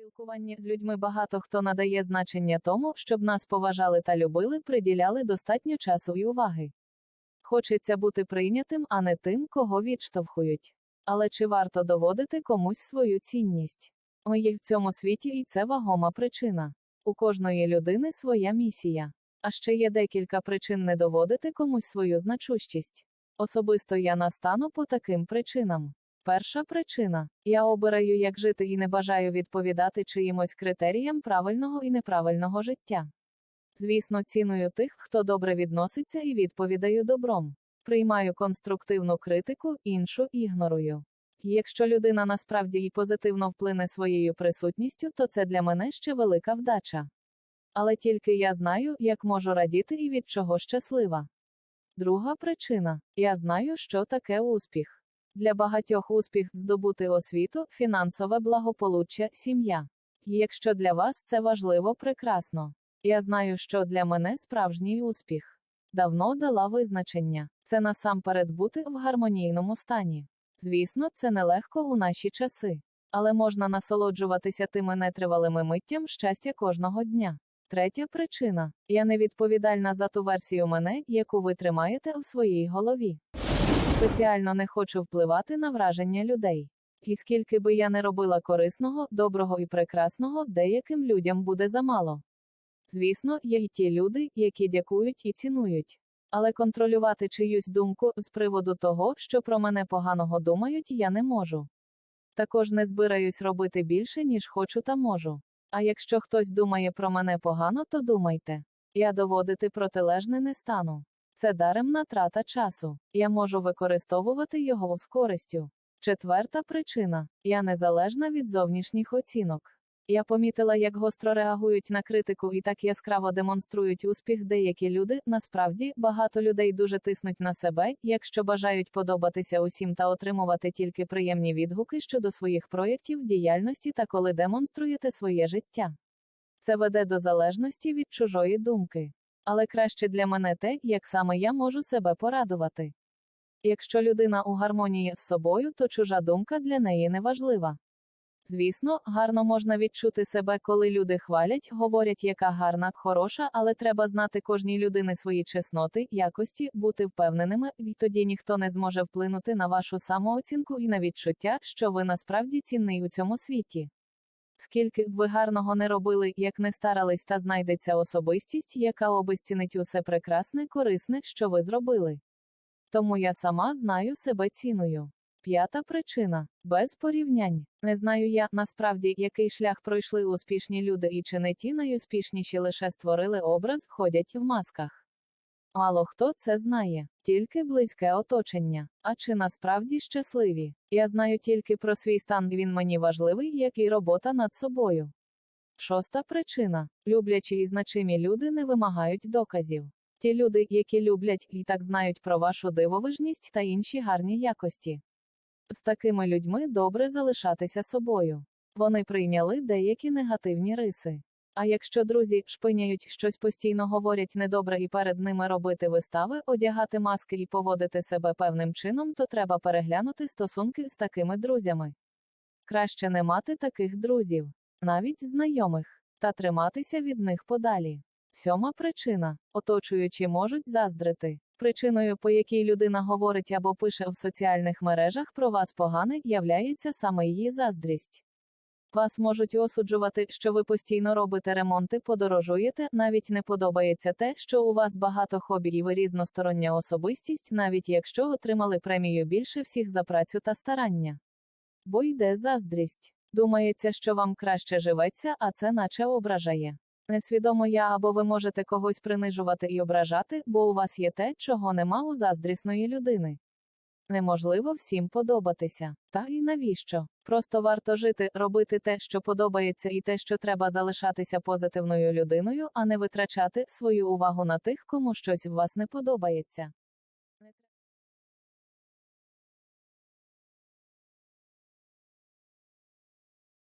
спілкуванні з людьми багато хто надає значення тому, щоб нас поважали та любили, приділяли достатньо часу і уваги. Хочеться бути прийнятим, а не тим, кого відштовхують. Але чи варто доводити комусь свою цінність? Ми є в цьому світі, і це вагома причина. У кожної людини своя місія. А ще є декілька причин не доводити комусь свою значущість. Особисто я настану по таким причинам. Перша причина я обираю, як жити і не бажаю відповідати чиїмось критеріям правильного і неправильного життя. Звісно, ціную тих, хто добре відноситься і відповідаю добром. Приймаю конструктивну критику, іншу ігнорую. Якщо людина насправді і позитивно вплине своєю присутністю, то це для мене ще велика вдача. Але тільки я знаю, як можу радіти і від чого щаслива. Друга причина я знаю, що таке успіх. Для багатьох успіх здобути освіту, фінансове благополуччя, сім'я. Якщо для вас це важливо, прекрасно. Я знаю, що для мене справжній успіх. Давно дала визначення це насамперед бути в гармонійному стані. Звісно, це нелегко у наші часи, але можна насолоджуватися тими нетривалими миттям щастя кожного дня. Третя причина я не відповідальна за ту версію мене, яку ви тримаєте у своїй голові. Спеціально не хочу впливати на враження людей. І скільки би я не робила корисного, доброго і прекрасного, деяким людям буде замало. Звісно, є й ті люди, які дякують і цінують. Але контролювати чиюсь думку з приводу того, що про мене поганого думають, я не можу. Також не збираюсь робити більше, ніж хочу та можу. А якщо хтось думає про мене погано, то думайте. Я доводити протилежне не стану. Це даремна трата часу. Я можу використовувати його з користю. Четверта причина я незалежна від зовнішніх оцінок. Я помітила, як гостро реагують на критику і так яскраво демонструють успіх деякі люди. Насправді, багато людей дуже тиснуть на себе, якщо бажають подобатися усім та отримувати тільки приємні відгуки щодо своїх проєктів, діяльності та коли демонструєте своє життя. Це веде до залежності від чужої думки. Але краще для мене те, як саме я можу себе порадувати. Якщо людина у гармонії з собою, то чужа думка для неї не важлива. Звісно, гарно можна відчути себе, коли люди хвалять, говорять, яка гарна, хороша, але треба знати кожній людини свої чесноти, якості, бути впевненими, і тоді ніхто не зможе вплинути на вашу самооцінку і на відчуття, що ви насправді цінний у цьому світі. Скільки б ви гарного не робили, як не старались, та знайдеться особистість, яка обезцінить усе прекрасне, корисне, що ви зробили. Тому я сама знаю себе ціную. П'ята причина без порівнянь. Не знаю я, насправді, який шлях пройшли успішні люди і чи не ті найуспішніші лише створили образ, ходять в масках. Мало хто це знає, тільки близьке оточення. А чи насправді щасливі? Я знаю тільки про свій стан, він мені важливий, як і робота над собою. Шоста причина люблячі і значимі люди не вимагають доказів. Ті люди, які люблять і так знають про вашу дивовижність та інші гарні якості. З такими людьми добре залишатися собою. Вони прийняли деякі негативні риси. А якщо друзі шпиняють щось постійно говорять недобре і перед ними робити вистави, одягати маски і поводити себе певним чином, то треба переглянути стосунки з такими друзями. Краще не мати таких друзів, навіть знайомих, та триматися від них подалі. Сьома причина оточуючі можуть заздрити. Причиною, по якій людина говорить або пише в соціальних мережах про вас погане, являється саме її заздрість. Вас можуть осуджувати, що ви постійно робите ремонти, подорожуєте, навіть не подобається те, що у вас багато хобі і ви різностороння особистість, навіть якщо отримали премію більше всіх за працю та старання. Бо йде заздрість. Думається, що вам краще живеться, а це наче ображає. Несвідомо я або ви можете когось принижувати і ображати, бо у вас є те, чого нема у заздрісної людини. Неможливо всім подобатися. Та і навіщо? Просто варто жити, робити те, що подобається, і те, що треба залишатися позитивною людиною, а не витрачати свою увагу на тих, кому щось в вас не подобається.